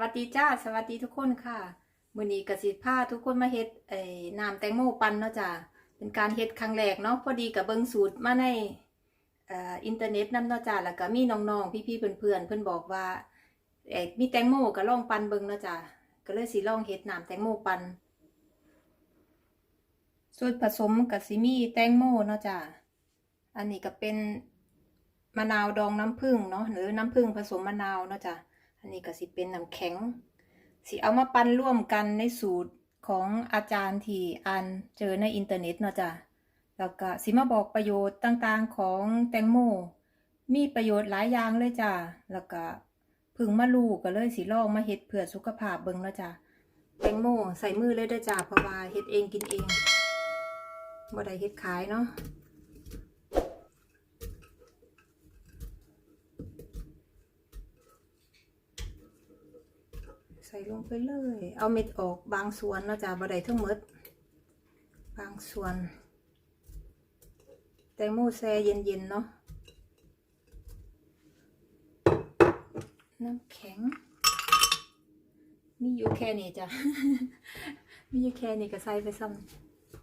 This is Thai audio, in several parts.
วัสดีจ้า สวัสดีทุกคนค่ะมือนี้กสิพาทุกคนมาเฮ็ดไอ้น้ำแตงโมปั่นเนาะจ้าเป็นการเฮ็ดครั้งแรกเนาะพอดีกับเบิ่งสูตรมาในอินเทอร์เน็ตนำเนาะจ้าแล้วก็มีน้องๆพี่ๆเพื่อนๆเพิ่นบอกว่าเอ้มีแตงโมก็ลองปั่นเบิ่งเนาะจ้าก็เลยสิลองเฮ็ดน้ำแตงโมปั่นส่วนผสมก็สิมีแตงโมเนาะจ้าอันนี้ก็เป็นมะนาวดองน้ำผึ้งเนาะหรือน้ำผึ้งผสมมะนาวเนาะจ้า นนี้ก็สิเป็นน้ำแข็ง สิเอามาปั้นร่วมกันในสูตรของอาจารย์ที่อ่านเจอในอินเทอร์เน็ตเนาะจ้ะแล้วก็สิมาบอกประโยชน์ต่างๆของแตงโม มีประโยชน์หลายอย่างเลยจ้ะ แล้วก็พึ่งมาลูกก็เลยสิลองมาเฮ็ดเพื่อสุขภาพเบิ่งเนาะจ้ะ แตงโมใส่มือเลยด้อจ้ะเพราะว่าเฮ็ดเองกินเองบ่ได้เฮ็ดขายเนาะ ใส่ลงไปเลย เอาเม็ดออกบางส่วนเนาะจ้ะบ่ได้ทั้งหมด บางส่วน แตงโมแช่เย็นๆเนาะน้ำแข็งมีอยู่แค่นี้จ้ะ มีอยู่แค่นี้ก็ใส่ไปซ้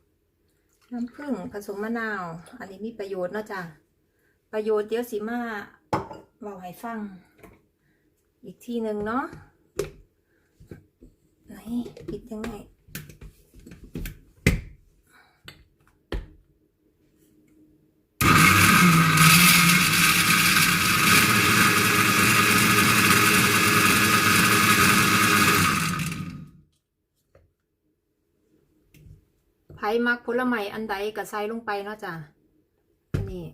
ำน้ำผึ้งผสมมะนาว อันนี้มีประโยชน์เนาะจ้ะ ประโยชน์เดี๋ยวสิมาเล่าให้ฟัง อีกทีหนึ่งเนาะ ปิดยังไงไผ่มักผลไม้อันใดก็ใส่ลงไปเนาะจ้ะนนี้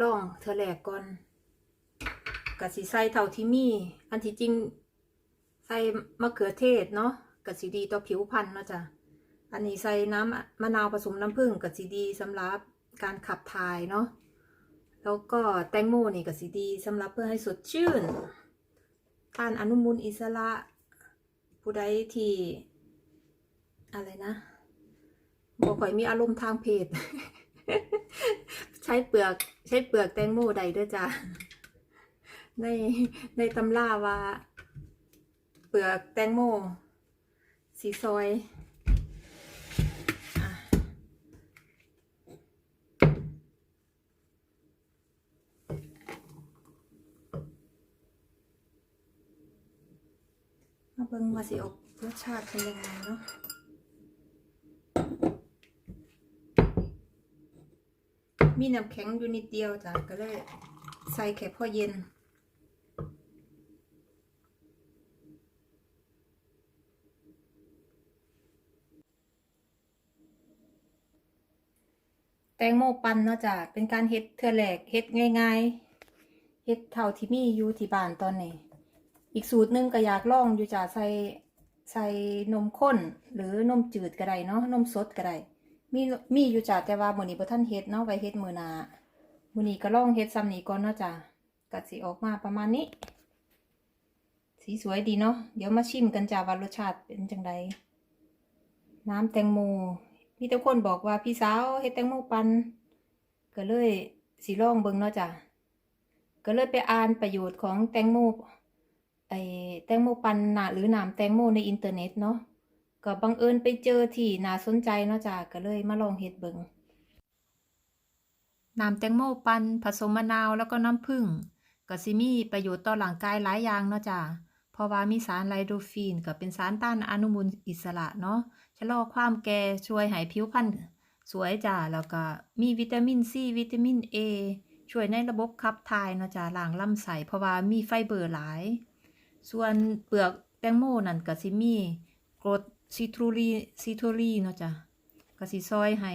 ล่องเธอแหลกก่อนกะสิใส่เท่าที่มี อันที่จริงใส่มะเขือเทศเนาะ กะสิดีต่อผิวพรรณเนาะจ้ะอันนี้ใส่น้ำมะนาวผสมน้ำผึ้งกะสิดีสำหรับการขับถ่ายเนาะแล้วก็แตงโมนี่กะสิดีสำหรับเพื่อให้สดชื่นต้านอนุมูลอิสระผู้ใดที่อะไรนะบอกข่อยมีอารมณ์ทางเพศ ใช้เปลือกใช้เปลือกแตงโมใดด้วยจ้ะในในตำราว่า เปลือกแตงโม สีซอยอะมาเบิ่งว่าสิออกรสชาติเป็นยังไงเนาะมีน้ำแข็งอยู่นิดเดียวจ้ะก็เลยใส่แค่พอเย็น ตงโมปั่นเนาะจ้ะเป็นการเฮ็ดเทือแรกเฮ็ดง่าย ๆเฮ็ดเท่าที่มีอยู่ที่บ้านตอนนี้ อีกสูตรหนึงก็อยากลองอยู่จ้ะใส่ใส่นมข้นหรือนมจืดก็ได้เนาะนมสดก็ได้มีมีอยู่จ้ะแต่ว่ามื้อนี้บ่ทันเฮ็ดเนาะไว้เฮ็ดมื้อหน้ามื้อนี้ก็ลองเฮ็ดซ้ำนี้ก่อนเนาะจ้ะก็สิออกมาประมาณนี้ สีสวยดีเนาะเดี๋ยวมาชิมกันจ้ะว่ารสชาติเป็นจังไดน้ำแตงโม มีแต่คนบอกว่าพี่สาวเฮ็ดแตงโมปันก็เลยสิลองเบิงเนาะจ้ะก็เลยไปอ่านประโยชน์ของแตงโมไอแตงโมปันนะหรือน้ำแตงโมในอินเทอร์เน็ตเนาะก็บังเอิญไปเจอที่น่าสนใจเนาะจ้ะก็เลยมาลองเฮ็ดเบิงน้ำแตงโมปันผสมมะนาวแล้วก็น้ำผึ้งก็สิมีประโยชน์ต่อร่างกายหลายอย่างเนาะจ้ะเพราะว่ามีสารไลโดฟีนก็เป็นสารต้านอนุมูลอิสระเนาะ ลอความแก่ช่วยให้ผิวพรรณสวยจ้ะแล้วก็มีวิตามินซีวิตามินเอช่วยในระบบขับถ่ายเนาะจ้ะล้างลำไส้เพราะว่ามีไฟเบอร์หลาย ส่วนเปลือกแตงโมนั่นก็สิมีกรดซิทรูรีซิทรูรีเนาะจ้ะก็สิซอยให้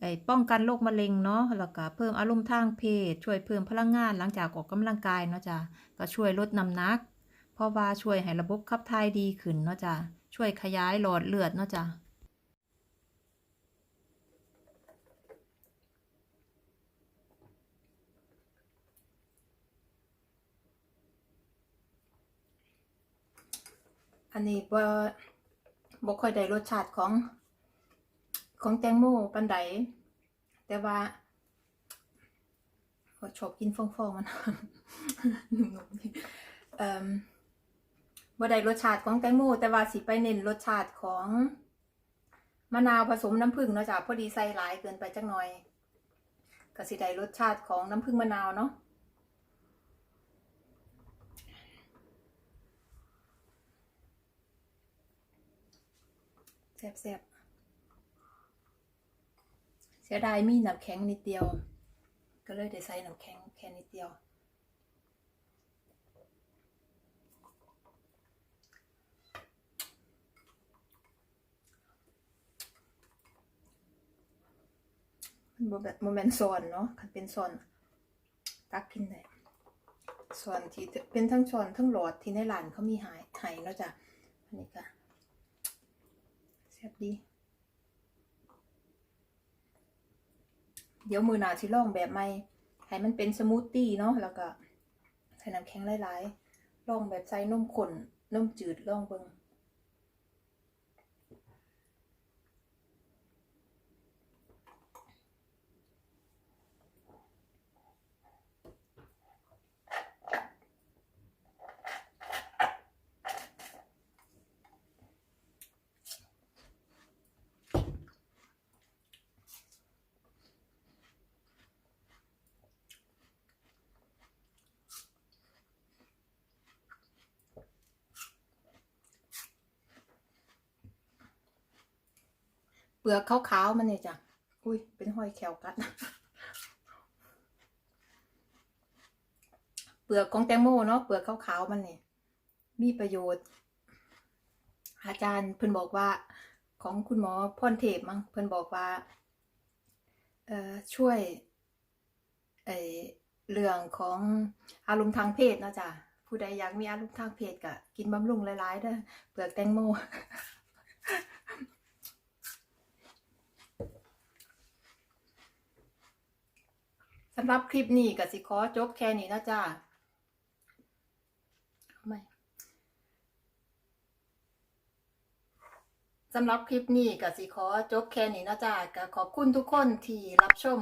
ไอ้ป้องกันโรคมะเร็งเนาะแล้วก็เพิ่มอารมณ์ทางเพศ ช่วยเพิ่มพลังงานหลังจากออกกำลังกายเนาะจ้ะก็ช่วยลดน้ำหนัก เพราะว่าช่วยให้ระบบขับถ่ายดีขึ้นเนาะจ้ะ ช่วยขยายหลอดเลือดเนาะจ้ะอันนี้บ่บ่ค่อยได้รสชาติของ ของแตงโมปานใดแต่ว่าก็ชอบกินฟองๆมันหนุ่มๆเอ่ม บ่ได้รสชาติของแตงโมแต่ว่าสิไปเน้นรสชาติของมะนาวผสมน้ำผึ้งเนาะจ้ะพอดีใส่หลายเกินไปจักหน่อยก็สิได้รสชาติของน้ำผึ้งมะนาวเนาะแซ่บๆเสียดายมีน้ำแข็งนิดเดียว ก็เลยได้ใส่น้ำแข็งแค่นิดเดียว มันบ่แบบ โมเมนต์ซอนเนาะคันเป็นซอนตักกินได้ซอนที่เป็นทั้งซอนทั้งหลอดที่ในร้านเขามีหายหายเนาะจ้ะอันนี้ก็แซ่บดี เดี๋ยวมือหนาสิลองแบบใหม่ให้มันเป็นสมูทตี้เนาะแล้วก็ใส่น้ำแข็งหลายๆลองแบบใส่นมข้นนมจืดลองเบิ่ง ลือกขาวๆมันเนี่ยจ้ะ อุ้ยเป็นหอยแขวกัด เปลือกของแตงโมเนาะ เปลือกขาวๆมันเนี่ยมีประโยชน์ อาจารย์เพิ่นบอกว่า ของคุณหมอพรเทพมั้ง เพิ่นบอกว่า เอ่อ ช่วยไอเรื่องของอารมณ์ทางเพศนะจ้ะผู้ใดอยากมีอารมณ์ทางเพศก็กินบำรุงหลายๆเด้อ เปลือกแตงโม สำหรับคลิปนี้ก็สิขอจบแค่นี้นะจ้าเอาใหม่สำหรับคลิปนี้ก็สิขอจบแค่นี้นะจ้าก็ขอบคุณทุกคนที่รับชม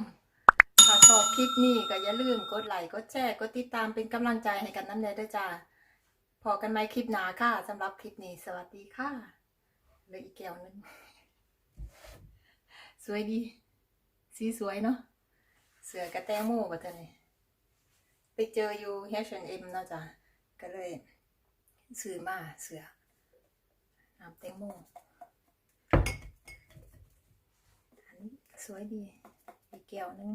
ถ้าชอบคลิปนี้ก็อย่าลืมกดไลค์กดแชร์กดติดตามเป็นกำลังใจให้กันน้ำเนยด้วยจ้าพอกันไหมคลิปหน้าค่ะสำหรับคลิปนี้ สวัสดีค่ะเหลืออีกแก้วหนึงสวยดี สีสวยเนาะ เสือกระแตงโมกับเธอนี่ไปเจออยู่ H&M เนาะจ้ะก็เลยซื้อมาเสือน้ำแตงโมอันนี้สวยดีอีกแก้วนึง